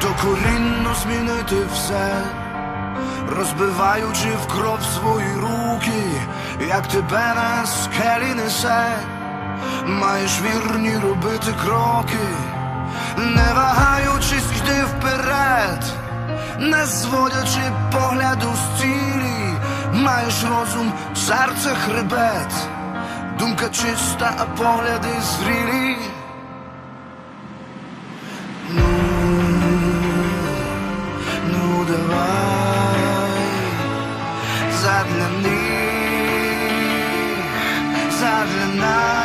докорінно змінити все, розбиваючи в кров свої руки, як тебе на скелі несе, маєш вірні робити кроки, не вагаючись, йди вперед, не зводячи погляду з цілі, маєш розум, серце хребет, думка чиста, а погляди зрілі. Давай задля них, задля нас.